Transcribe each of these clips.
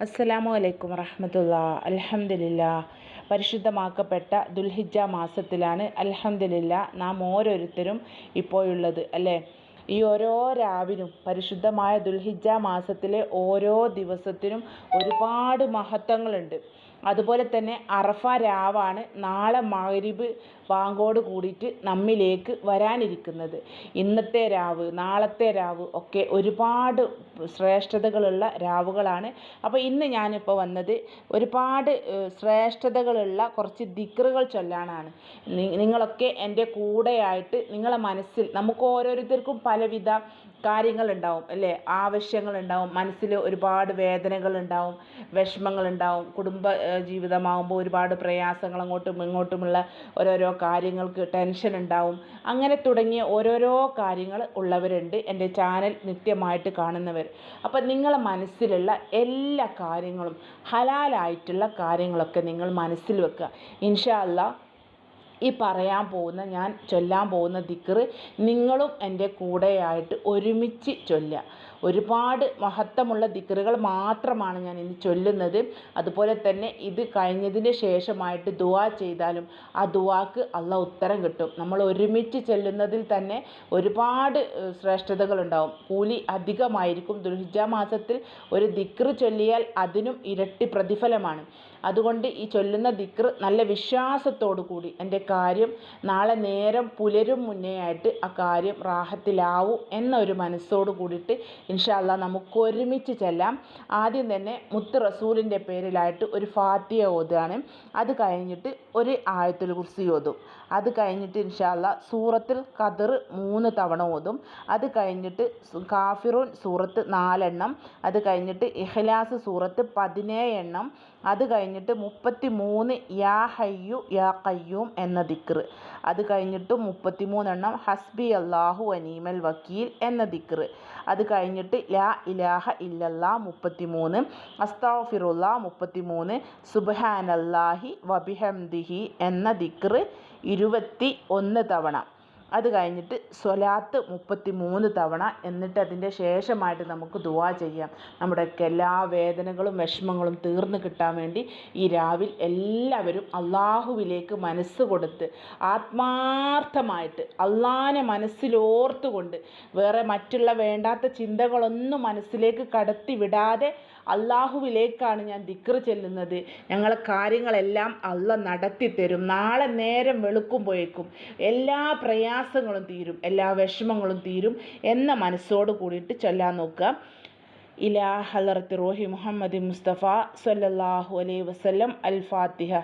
അസ്സലാമു അലൈക്കും വറഹമത്തുള്ള. അലഹമില്ല പരിശുദ്ധമാക്കപ്പെട്ട ദുൽഹിജ മാസത്തിലാണ് അലഹമില്ല നാം ഓരോരുത്തരും ഇപ്പോഴുള്ളത് അല്ലേ? ഈ ഓരോ രാവിനും പരിശുദ്ധമായ ദുൽഹിജ മാസത്തിലെ ഓരോ ദിവസത്തിനും ഒരുപാട് മഹത്വങ്ങളുണ്ട്. അതുപോലെ തന്നെ അറഫ രാവാണ് നാളെ മഗ്രിബ് ബാങ്കോട് കൂടിയിട്ട് നമ്മിലേക്ക് വരാനിരിക്കുന്നത്. ഇന്നത്തെ രാവ് നാളത്തെ രാവ് ഒക്കെ ഒരുപാട് ശ്രേഷ്ഠതകളുള്ള രാവുകളാണ്. അപ്പോൾ ഇന്ന് ഞാനിപ്പോൾ വന്നത് ഒരുപാട് ശ്രേഷ്ഠതകളുള്ള കുറച്ച് ദിക്റുകൾ ചൊല്ലാനാണ്. നിങ്ങളൊക്കെ എന്റെ കൂടെയായിട്ട് നിങ്ങളെ മനസ്സിൽ നമുക്ക് ഓരോരുത്തർക്കും പലവിധ കാര്യങ്ങളുണ്ടാവും അല്ലേ? ആവശ്യങ്ങൾ ഉണ്ടാവും മനസ്സിൽ ഒരുപാട് വേദനകൾ ഉണ്ടാവും വിഷമങ്ങൾ ഉണ്ടാവും കുടുംബ ജീവിതമാകുമ്പോൾ ഒരുപാട് പ്രയാസങ്ങൾ അങ്ങോട്ടും ഇങ്ങോട്ടുമുള്ള ഓരോരോ കാര്യങ്ങൾക്ക് ടെൻഷൻ ഉണ്ടാവും അങ്ങനെ തുടങ്ങിയ ഓരോരോ കാര്യങ്ങൾ ഉള്ളവരുണ്ട് എന്റെ ചാനൽ നിത്യമായിട്ട് കാണുന്നവർ. അപ്പം നിങ്ങളെ മനസ്സിലുള്ള എല്ലാ കാര്യങ്ങളും ഹലാലായിട്ടുള്ള കാര്യങ്ങളൊക്കെ നിങ്ങൾ മനസ്സിൽ വെക്കുക. ഇൻഷാ ഈ പറയാൻ പോകുന്ന ഞാൻ ചൊല്ലാൻ പോകുന്ന ദിക്ർ നിങ്ങളും എന്റെ കൂടെയായിട്ട് ഒരുമിച്ച് ചൊല്ലുക. ഒരുപാട് മഹത്വമുള്ള ദിക്റുകൾ മാത്രമാണ് ഞാൻ ഇനി ചൊല്ലുന്നത്. അതുപോലെ തന്നെ ഇത് കഴിഞ്ഞതിന് ശേഷമായിട്ട് ദുവാ ചെയ്താലും ആ ദുവാക്ക് അള്ള ഉത്തരം കിട്ടും. നമ്മൾ ഒരുമിച്ച് ചെല്ലുന്നതിൽ തന്നെ ഒരുപാട് ശ്രേഷ്ഠതകളുണ്ടാവും. കൂലി അധികമായിരിക്കും. ദുൽഹിജ മാസത്തിൽ ഒരു ദിക്റ് ചൊല്ലിയാൽ അതിനും ഇരട്ടി പ്രതിഫലമാണ്. അതുകൊണ്ട് ഈ ചൊല്ലുന്ന ദിക്ർ നല്ല വിശ്വാസത്തോടു കൂടി എന്റെ കാര്യം നാളെ നേരം പുലരും മുന്നേ ആയിട്ട് ആ കാര്യം റാഹത്തിലാവും എന്നൊരു മനസ്സോടു കൂടിയിട്ട് ഇൻഷാല്ല നമുക്ക് ഒരുമിച്ച് ചെല്ലാം. ആദ്യം തന്നെ മുത്ത് റസൂലിന്റെ പേരിലായിട്ട് ഒരു ഫാത്തിയ ഓതുകയാണ്. അത് കഴിഞ്ഞിട്ട് ഒരു ആയത്തുൽ കുർസി ഓതും. അത് കഴിഞ്ഞിട്ട് ഇൻഷാല്ല സൂറത്തിൽ ഖദർ മൂന്ന് തവണ ഓതും. അത് കഴിഞ്ഞിട്ട് കാഫിറൂൻ സൂറത്ത് നാലെണ്ണം. അത് കഴിഞ്ഞിട്ട് ഇഹ്ലാസ് സൂറത്ത് പതിനേഴ് എണ്ണം അത് കഴിഞ്ഞിട്ട് മുപ്പത്തി മൂന്ന് യാ ഹയ്യു യാ കയ്യൂം എന്ന ദിക്ർ അത് കഴിഞ്ഞിട്ട് മുപ്പത്തി മൂന്നെണ്ണം ഹസ്ബി അള്ളാഹു അനീമൽ വക്കീൽ എന്ന ദിക്ർ അത് കഴിഞ്ഞിട്ട് ലാ ഇലാഹ ഇല്ലല്ലാ മുപ്പത്തി മൂന്ന് അസ്താഫിറുല്ല മുപ്പത്തി മൂന്ന് സുബാനല്ലാഹി വബിഹംദിഹി എന്ന ദിക്ർ ഇരുപത്തി ഒന്ന് തവണ. അത് കഴിഞ്ഞിട്ട് സ്വലാത്ത് മുപ്പത്തി മൂന്ന് തവണ എന്നിട്ട് അതിന്റെ ശേഷമായിട്ട് നമുക്ക് ദുവാ ചെയ്യാം. നമ്മുടെയൊക്കെ എല്ലാ വേദനകളും വിഷമങ്ങളും തീർന്നു കിട്ടാൻ വേണ്ടി ഈ രാവിൽ എല്ലാവരും അള്ളാഹുവിലേക്ക് മനസ്സ് കൊടുത്ത് ആത്മാർത്ഥമായിട്ട് അള്ളാഹിനെ മനസ്സിലോർത്തുകൊണ്ട് വേറെ മറ്റുള്ള വേണ്ടാത്ത ചിന്തകളൊന്നും മനസ്സിലേക്ക് കടത്തി വിടാതെ അള്ളാഹുവിലേക്കാണ് ഞാൻ ദിക്ർ ചെല്ലുന്നത്. ഞങ്ങളെ കാര്യങ്ങളെല്ലാം അള്ള നടത്തി തരും. നാളെ നേരം വെളുക്കുമ്പോഴേക്കും എല്ലാ പ്രയാസങ്ങളും തീരും എല്ലാ വിഷമങ്ങളും തീരും എന്ന മനസ്സോട് കൂടിയിട്ട് ചൊല്ലാൻ നോക്കുക. ഇലാ ഹലറത്ത് റോഹി മുഹമ്മദ് മുസ്തഫ സല്ലല്ലാഹു അലൈഹി വസല്ലം അൽ ഫാത്തിഹ.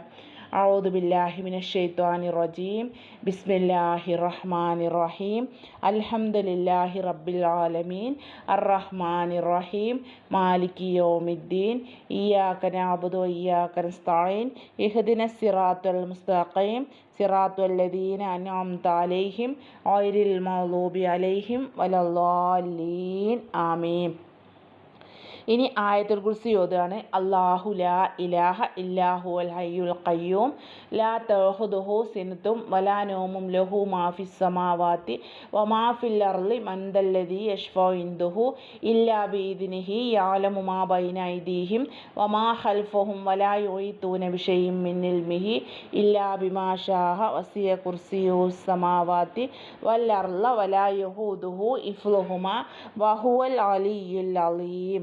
അഊദു ബില്ലാഹി മിനശ്ശൈത്വാനി റജീം ബിസ്മില്ലാഹി റഹ്മാനി റഹീം അൽഹംദുലില്ലാഹി റബ്ബിൽ ആലമീൻ അർറഹ്മാനി റഹീം മാലിക് യോമിദ്ദീൻ ഇയാക്ക നാബുദു ഇയാക്ക നസ്തഈൻ ഇഹ്ദിന സിറാത്തുൽ മുസ്തഖീം സിറാത്തുൽ ലദീന അൻഅംത അലൈഹിം ഗൈറിൽ മഗ്ദൂബി അലൈഹിം വലല്ലാലീൻ ആമീൻ ഇനി ആയത്തുൽ കുർസി ഓതുകയാണ്. അള്ളാഹു ലാ ഇലാഹ ഇല്ലാഹു അൽ ഹയ്യുൽ ഖയ്യൂം. ലാ തഹുദുഹു സിനത്തും വലാ നോമും ലഹു മാഫി സമാവാത്തി വമാഫിൽ അർലി മന്ദല്ലതി യഷ്ഫോ ഇന്ദുഹു ഇല്ലാ ബീദിനിഹി യാലമു മാ ബൈന ഐദീഹിം വമാ ഖൽഫഹും വലാ യുഈതൂന ബിഷൈഇൻ മിൻ ഇൽമിഹി ഇല്ലാ ബിമാ വസിയ കുർസിയു സമാവാത്തി വൽ അർള വലാ യഹൂദുഹു ഇഫ്ലുഹുമാ വഹുവൽ അലിയുൽ അലീം.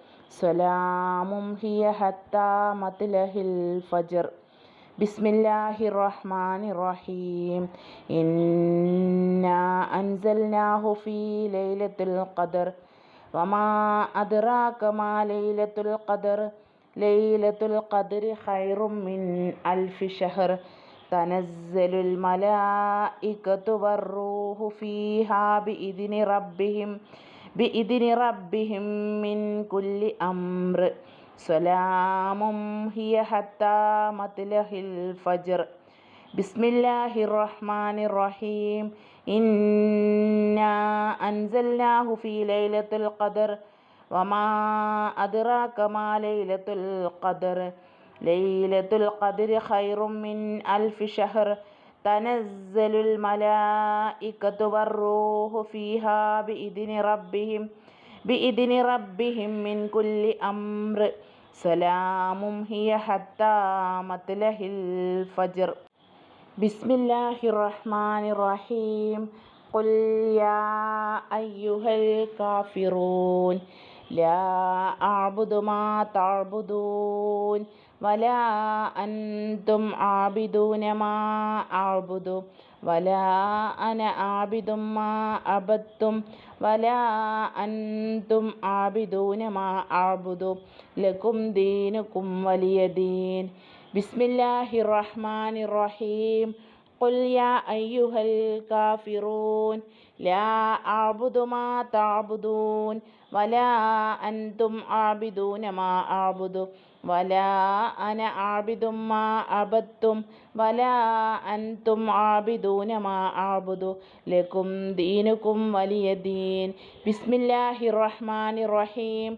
سلام هي حتى مطلع الفجر بسم الله الرحمن الرحيم إنا أنزلناه في ليلة القدر وما أدراك ما ليلة القدر ليلة القدر خير من ألف شهر تنزل الملائكة والروح فيها بإذن ربهم بإذن ربهم من كل أمر. سلام هي حتى مطلع الفجر. بسم الله الرحمن الرحيم. إنا أنزلناه في ليلة القدر. وما أدراك ما ليلة القدر. ليلة القدر خير من ألف شهر. تنزل الملائكة والروح فيها بإذن ربهم بإذن ربهم من كل أمر. سلام هي حتى مطلع الفجر. بسم الله الرحمن الرحيم. قل يا أيها الكافرون لا أعبد ما تعبدون. ولا أنتم عابدون ما أعبد ولا أنا عابد ما عبدتم ولا أنتم عابدون ما أعبد لكم دينكم ولي دين بسم الله الرحمن الرحيم قل يا أيها الكافرون لا أعبد ما تعبدون ولا أنتم عابدون ما أعبد വലാ അന ആബിദും മാ അബത്തും വലാ അൻതും ആബിദൂന മാ ആബുദു ലക്കും ദീനുക്കും വലിയ ദീൻ. ബിസ്മില്ലാഹി റഹ്മാൻ റഹീം.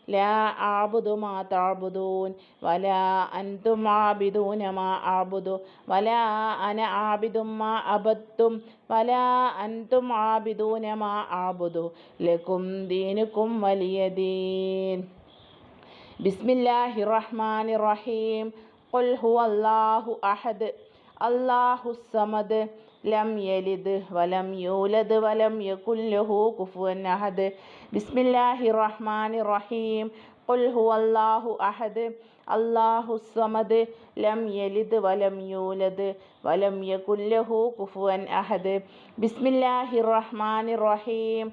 لا أعبد ما تعبدون ولا أنتم عابدون ما أعبد ولا أنا عابد ما عبدتم ولا أنتم عابدون ما أعبد لكم دينكم ولي دين بسم الله الرحمن الرحيم قل هو الله أحد الله الصمد لم يلد ولم يولد ولم يكن له كفوا أحد بسم الله الرحمن الرحيم قل هو الله أحد الله الصمد لم يلد ولم يولد ولم يكن له كفوا أحد بسم الله الرحمن الرحيم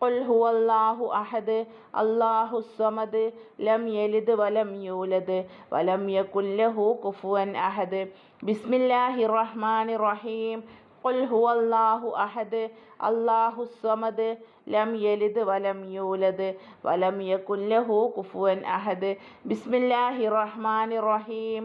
ഖുൽ ഹുവല്ലാഹു അഹദ് അല്ലാഹു സ്വമദ് ലം യലിദ് വലം യൂലദ് വലം യകുല്ലഹു കുഫുവൻ അഹദ് ബിസ്മില്ലാഹി റഹ്മാനി റഹീം ഖുൽ ഹുവല്ലാഹു അഹദ് അല്ലാഹു സ്വമദ് ലം യലിദ് വലം യൂലദ് വലം യകുല്ലഹു കുഫുവൻ അഹദ് ബിസ്മില്ലാഹി റഹ്മാനി റഹീം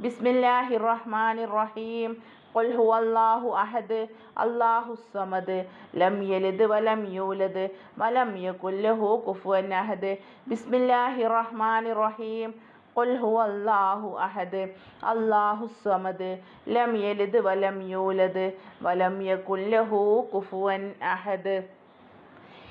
بسم الله الرحمن الرحيم قل هو الله أحد الله الصمد لم يلد ولم يولد ولم يكن له كفوا أحد بسم الله الرحمن الرحيم قل هو الله أحد الله الصمد لم يلد ولم يولد ولم يكن له كفوا أحد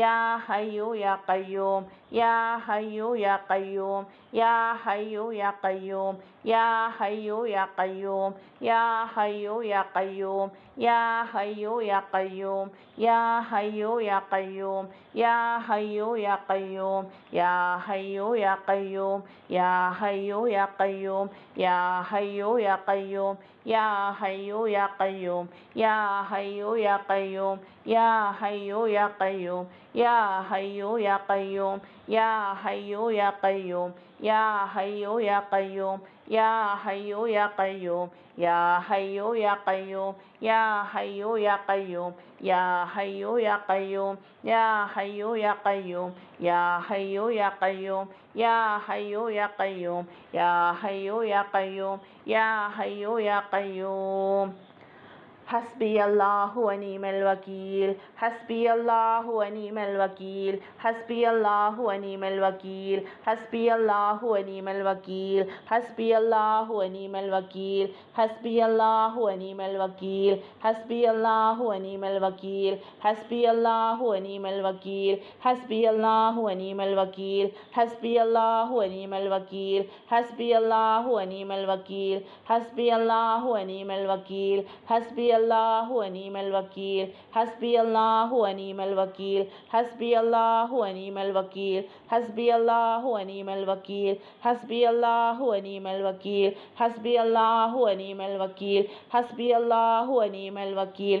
യാ ഹയ്യു യാ കയ്യൂം യാ ഹയ്യു യാ കയ്യൂം യാ ഹയ്യു യാ കയ്യൂം യാ ഹയ്യു യാ കയ്യൂം യാ ഹയ്യു യാ കയ്യൂം യാ ഹയ്യു യാ കയ്യൂം യാ ഹയ്യു യാ കയ്യൂം യാ ഹയ്യു യാ കയ്യൂം യാ ഹയ്യു യാ കയ്യൂം യാ ഹയ്യു യാ കയ്യൂം യാ ഹയ്യു യാ കയ്യൂം യാ ഹയ്യു യാ കയ്യൂം യാ ഹയ്യു യാ കയ്യൂം യാ ഹയ്യു യാ കയ്യൂം യാ ഹയ്യോ യാ കയ്യോം യാ ഹയ്യോ യാ കയ്യോം യാ ഹയ്യോ യാ കയ്യോം യാ ഹയ്യോ യാ കയ്യോം യാ ഹയ്യോ യാ കയ്യോം യാ ഹയ്യോ യാ കയ്യോം യാ ഹയ്യോ യാ കയ്യോം യാ ഹയ്യോ യാ കയ്യോം യാ ഹയ്യോ യാ കയ്യോം യാ ഹയ്യോ യാ കയ്യോം യാ ഹയ്യോ യാ കയ്യോം യാ ഹയ്യോ യാ കയ്യോം ഹസ്ബി അള്ളാഹു അനീമൽ വക്കീൽ ഹസ്ബി അള്ളാഹു അനീമൽ വക്കീൽ ഹസ്ബി അള്ളാഹു അനീമൽ വക്കീൽ ഹസ്ബി അള്ളാഹു അനീമൽ വക്കീൽ ഹസ്ബി അള്ളാഹു അനീമൽ വക്കീൽ ഹസ്ബി അള്ളാഹു അനീമൽ വക്കീൽ ഹസ്ബി അള്ളാഹു അനീമൽ വക്കീൽ ഹസ്ബി അള്ളാഹു അനീമൽ വക്കീൽ ഹസ്ബി അള്ളാഹു അനീമൽ വക്കീൽ ഹസ്ബി അള്ളാഹു അനീമൽ വക്കീൽ ഹസ്ബി അള്ളാഹു അനീമൽ വക്കീൽ ഹസ്ബി അള്ളാഹു അനീമൽ വക്കീൽ ഹസ്ബി അല്ലാഹു അനീമൽ വക്കീൽ ഹസ്ബി അല്ലാഹു അനീമൽ വക്കീൽ ഹസ്ബി അല്ലാഹു അനീമൽ വക്കീൽ ഹസ്ബി അല്ലാഹു അനീമൽ വക്കീൽ ഹസ്ബി അല്ലാഹു അനീമൽ വക്കീൽ ഹസ്ബി അല്ലാഹു അനീമൽ വക്കീൽ ഹസ്ബി അല്ലാഹു അനീമൽ വക്കീൽ.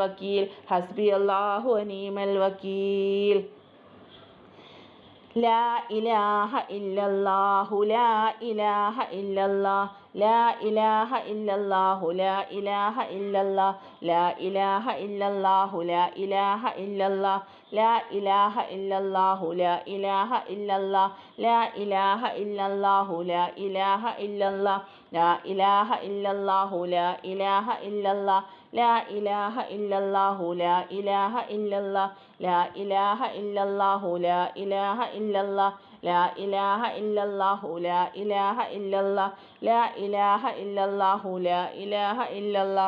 الوكيل حسبي الله ونعم الوكيل لا إله إلا الله لا إله إلا الله لا إله إلا الله لا إله إلا الله لا إله إلا الله لا إله إلا الله لا إله إلا الله لا إله إلا الله لا إله إلا الله لا إله إلا الله ലാ ഇലാഹ ഇല്ലല്ലാഹു ലാ ഇലാഹ ഇല്ലല്ലാ ലാ ഇലാഹ ഇല്ലല്ലാഹു ലാ ഇലാഹ ഇല്ലല്ലാ ലാ ഇലാഹ ഇല്ലല്ലാഹു ലാ ഇലാഹ ഇല്ലല്ലാ ലാ ഇലാഹ ഇല്ലല്ലാഹു ലാ ഇലാഹ ഇല്ലല്ലാ ലാ ഇലാഹ ഇല്ലല്ലാഹു ലാ ഇലാഹ ഇല്ലല്ലാ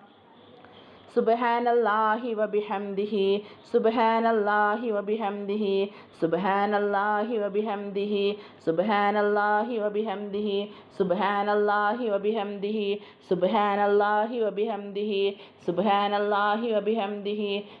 Subhanallah, he will be hamdihi. Subhanallah, he will be hamdihi. Subhanallah, he will be. Subhanallah, he will. Subhanallah, he will. Subhanallah, he will. Subhanallah, he will.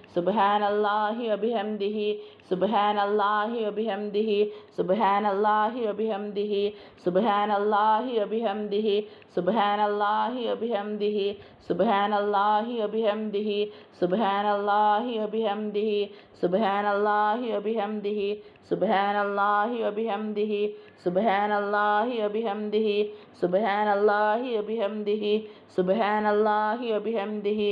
Subhanallah, wa bihamdihi Subhanallah, wa bihamdihi Subhanallah, wa bihamdihi Subhanallah, wa bihamdihi Subhanallah, wa bihamdihi Subhanallah, wa bihamdihi Subhanallah, wa bihamdihi Subhanallah, wa bihamdihi Subhanallah, wa bihamdihi Subhanallah, wa bihamdihi Subhanallah, wa bihamdihi Subhanallah, wa bihamdihi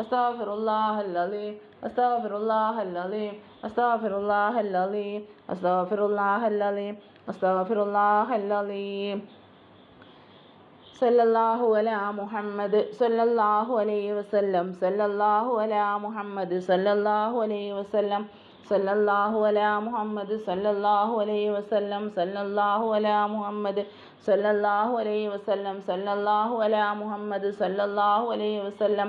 أستغفر الله العظيم أستغفر الله العظيم أستغفر الله العظيم أستغفر الله العظيم أستغفر الله العظيم صلى الله على محمد صلى الله عليه وسلم صلى الله على محمد صلى الله عليه وسلم صلى الله على محمد صلى الله عليه وسلم صلى الله على محمد صلى الله عليه وسلم صلى الله على محمد صلى الله عليه وسلم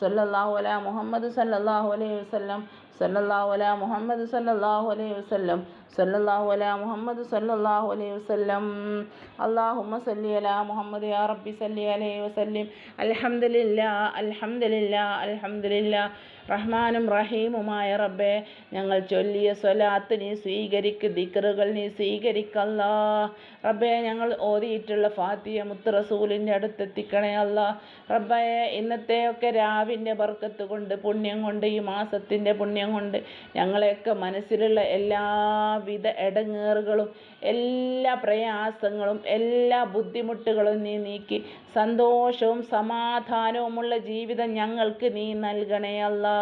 സല്ലല്ലാഹു അലാ മുഹമ്മദ് സല്ലല്ലാഹു അലൈഹി വസല്ലം സല്ലല്ലാഹു അലാ മുഹമ്മദ് സല്ലല്ലാഹു അലൈഹി വസല്ലം സല്ലല്ലാഹു അലാ മുഹമ്മദ് സല്ലല്ലാഹു അലൈഹി വസല്ലം. അല്ലാഹുമ്മ സല്ലി അലാ മുഹമ്മദ് യാ റബ്ബി സല്ലി അലൈഹി വസല്ലം. അൽഹംദുലില്ലാ അൽഹംദുലില്ലാ അൽഹംദുലില്ലാ. റഹ്മാനും റഹീമുമായ റബ്ബേ ഞങ്ങൾ ചൊല്ലിയ സ്വലാത്ത് നീ സ്വീകരിക്ക് ദിക്റുകൾ നീ സ്വീകരിക്കല്ല. റബ്ബേ ഞങ്ങൾ ഓതിയിട്ടുള്ള ഫാത്തിയ മുത്ത് റസൂലിന്റെ അടുത്തെത്തിക്കണേ അല്ല. റബ്ബയെ ഇന്നത്തെയൊക്കെ രാവിന്റെ ബർക്കത്ത് കൊണ്ട് പുണ്യം കൊണ്ട് ഈ മാസത്തിന്റെ പുണ്യം കൊണ്ട് ഞങ്ങളെയൊക്കെ മനസ്സിലുള്ള എല്ലാവിധ ഇടങ്ങേറുകളും എല്ലാ പ്രയാസങ്ങളും എല്ലാ ബുദ്ധിമുട്ടുകളും നീ നീക്കി. സന്തോഷവും സമാധാനവുമുള്ള ജീവിതം ഞങ്ങൾക്ക് നീ നൽകണേ അല്ലാ.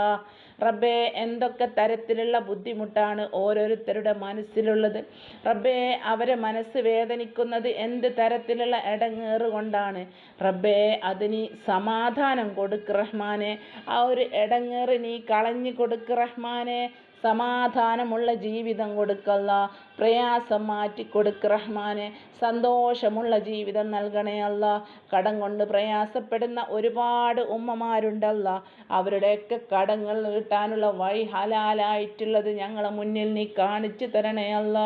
റബ്ബേ എന്തൊക്കെ തരത്തിലുള്ള ബുദ്ധിമുട്ടാണ് ഓരോരുത്തരുടെ മനസ്സിലുള്ളത്? റബ്ബേ അവരെ മനസ്സ് വേദനിക്കുന്നത് എന്ത് തരത്തിലുള്ള ഇടങ്ങേറ് കൊണ്ടാണ്? റബ്ബേ അതിന് സമാധാനം കൊടുക്ക് റഹ്മാനെ. ആ ഒരു ഇടങ്ങേറ് നീ കളഞ്ഞു കൊടുക്ക് റഹ്മാനെ. സമാധാനമുള്ള ജീവിതം കൊടുക്കല്ല. പ്രയാസം മാറ്റി കൊടുക്ക് റഹ്മാനെ. സന്തോഷമുള്ള ജീവിതം നൽകണേ അല്ല. കടം കൊണ്ട് പ്രയാസപ്പെടുന്ന ഒരുപാട് ഉമ്മമാരുണ്ടല്ല. അവരുടെയൊക്കെ കടങ്ങൾ കിട്ടാനുള്ള വഴി ഹലാലായിട്ടുള്ളത് ഞങ്ങളെ മുന്നിൽ നീ കാണിച്ചു തരണേ അല്ല.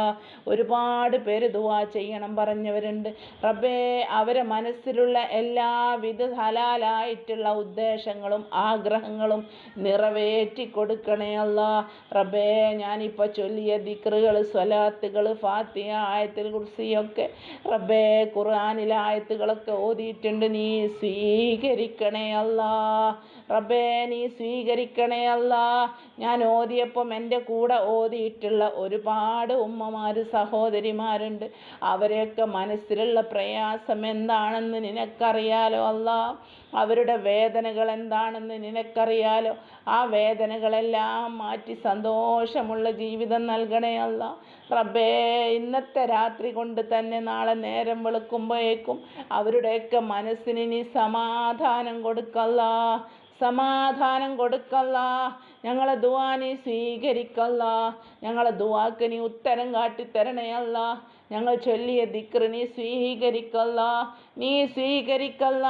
ഒരുപാട് പേര് ദുവാ ചെയ്യണം പറഞ്ഞവരുണ്ട്. റബ്ബേ അവരെ മനസ്സിലുള്ള എല്ലാവിധ ഹലാലായിട്ടുള്ള ഉദ്ദേശങ്ങളും ആഗ്രഹങ്ങളും നിറവേറ്റി കൊടുക്കണേ അല്ല. റബ്ബേ ഞാനിപ്പോൾ ചൊല്ലിയ ദിക്റുകൾ സ്വലാത്തുകൾ ഫാത്തിയ ആയത്തിൽ കുർസിയൊക്കെ റബ്ബേ ഖുർആാനിലെ ആയത്തുകളൊക്കെ ഓതിയിട്ടുണ്ട്. നീ സ്വീകരിക്കണേ അല്ലാ. റബ്ബേ നീ സ്വീകരിക്കണേ അല്ല. ഞാൻ ഓതിയപ്പം എന്റെ കൂടെ ഓതിയിട്ടുള്ള ഒരുപാട് ഉമ്മമാർ സഹോദരിമാരുണ്ട്. അവരെയൊക്കെ മനസ്സിലുള്ള പ്രയാസം എന്താണെന്ന് നിനക്കറിയാലോ അല്ല. അവരുടെ വേദനകൾ എന്താണെന്ന് നിനക്കറിയാലോ? ആ വേദനകളെല്ലാം മാറ്റി സന്തോഷമുള്ള ജീവിതം നൽകണേ അല്ല. റബ്ബേ ഇന്നത്തെ രാത്രി കൊണ്ട് തന്നെ നാളെ നേരം വെളുക്കുമ്പോഴേക്കും അവരുടെയൊക്കെ മനസ്സിന് നീ സമാധാനം കൊടുക്കല്ല. സമാധാനം കൊടുക്കല്ല. ഞങ്ങളെ ദുവാ നീ സ്വീകരിക്കല്ല. ഞങ്ങളെ ദുവാക്ക് നീ ഉത്തരം കാട്ടിത്തരണയല്ല ഞങ്ങൾ ചൊല്ലിയ ദിക്റ് നീ സ്വീകരിക്കല്ല. നീ സ്വീകരിക്കല്ല.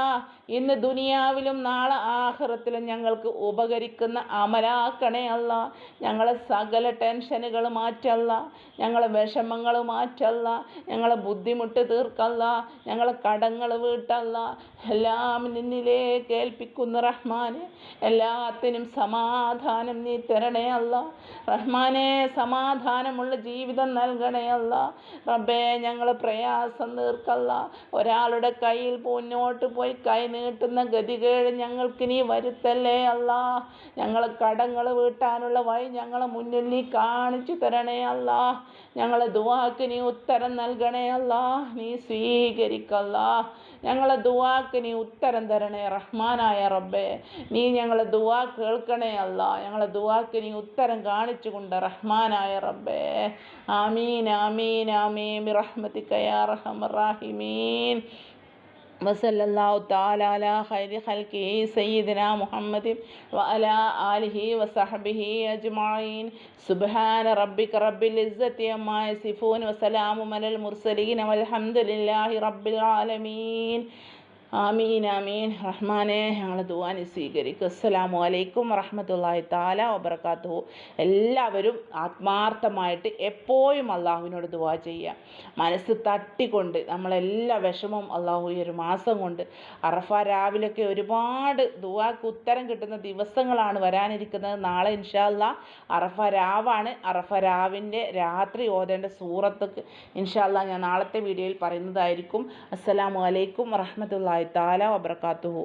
ഇന്ന് ദുനിയാവിലും നാളെ ആഹ്റത്തിലും ഞങ്ങൾക്ക് ഉപകരിക്കുന്ന അമലാക്കണേ അല്ല. ഞങ്ങളെ സകല ടെൻഷനുകൾ മാറ്റല്ല. ഞങ്ങളെ വിഷമങ്ങൾ മാറ്റല്ല. ഞങ്ങളെ ബുദ്ധിമുട്ട് തീർക്കല്ല. ഞങ്ങളെ കടങ്ങൾ വീട്ടല്ല. എല്ലാം നിന്നിലേക്ക് ഏൽപ്പിക്കുന്ന റഹ്മാന് എല്ലാത്തിനും സമാധാനം നീ തരണേ അല്ല. റഹ്മാനെ സമാധാനമുള്ള ജീവിതം നൽകണേ അല്ല. റബ്ബേ ഞങ്ങൾ പ്രയാസം തീർക്കല്ല. ഒരാളുടെ കയ്യിൽ മുന്നോട്ട് പോയി കൈ നീട്ടുന്ന ഗതികേട് ഞങ്ങൾക്ക് നീ വരുത്തല്ലേ? അല്ല ഞങ്ങൾ കടങ്ങൾ വീട്ടാനുള്ള വഴി ഞങ്ങളെ മുന്നിൽ നീ കാണിച്ചു തരണേ അല്ല. ഞങ്ങളെ ദുവാക്ക് നീ ഉത്തരം നൽകണേ അല്ല. നീ സ്വീകരിക്കല്ല. ഞങ്ങളെ ദുവാക്ക് നീ ഉത്തരം തരണേ റഹ്മാനായ റബ്ബേ. നീ ഞങ്ങളെ ദുവാ കേൾക്കണേ അല്ല. ഞങ്ങളെ ദുവാക്ക് നീ ഉത്തരം കാണിച്ചു കൊണ്ട് റഹ്മാനായ റബ്ബേ. ആമീൻ ആമീൻ ആമീൻ. ബിറഹ്മതിക യാ വസല്ലാഹു താലാല ഹൈരി ഹൽക്കി സയ്യിദിന മുഹമ്മദ് വഅല ആലിഹി വസഹബിഹി അജ്മായിൻ സുബ്ഹാന റബ്ബിക റബ്ബിൽ ഇസ്സത്തി അമ്മാ യസിഫൂൻ വസലാമു അലൽ മുർസലീൻ വൽഹംദുലില്ലാഹി റബ്ബിൽ ആലമീൻ. ആമീൻ ആമീൻ. റഹ്മാനെ ഞങ്ങൾ ദുവാനി സ്വീകരിക്കും അസ്സലാമു അലൈക്കും വറഹമത്തല്ലാഹി താല വബർക്കാത്തു എല്ലാവരും ആത്മാർത്ഥമായിട്ട് എപ്പോഴും അള്ളാഹുവിനോട് ദുവാ ചെയ്യുക. മനസ്സ് തട്ടിക്കൊണ്ട് നമ്മളെല്ലാ വിഷമവും അള്ളാഹു ഈ ഒരു മാസം കൊണ്ട് അറഫ രാവിലൊക്കെ ഒരുപാട് ദുവാക്ക് ഉത്തരം കിട്ടുന്ന ദിവസങ്ങളാണ് വരാനിരിക്കുന്നത്. നാളെ ഇൻഷാല്ല അറഫ രാവാണ്. അറഫ രാവിന്റെ രാത്രി ഓതേണ്ട സൂറത്ത് ഇൻഷാല്ല ഞാൻ നാളത്തെ വീഡിയോയിൽ പറയുന്നതായിരിക്കും. അസ്സലാമു അലൈക്കും വറഹമത്തല്ലാ വറഹമത്തല്ലാഹി താല വബർക്കാത്തുഹു